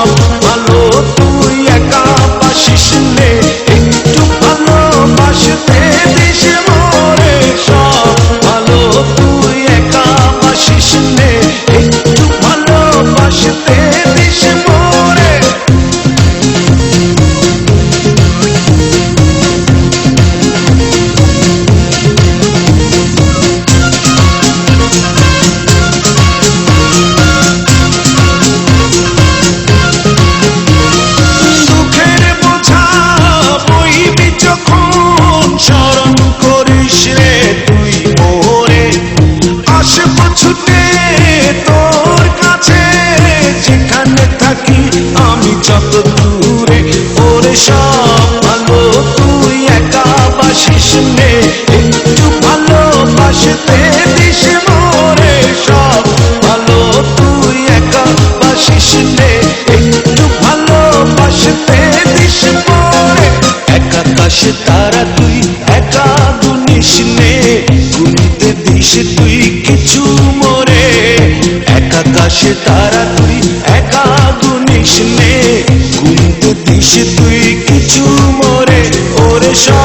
Oh, সব দূরে, ওরে সব ভালো, তুই একা বাসিস নে। একটু ভালোবাসতে দিস মোরে সব ভালো, তুই একা বাসিস নে। একটু ভালোবাসতে দিস মোরে, একা কাশ তারা তুই একা গুনিস নে। গুনিতে দিস তুই কিছু মোরে, একা কাশ তারা তুই একা গুনিস নে। দিস তুই কিছু মরে ওরে সব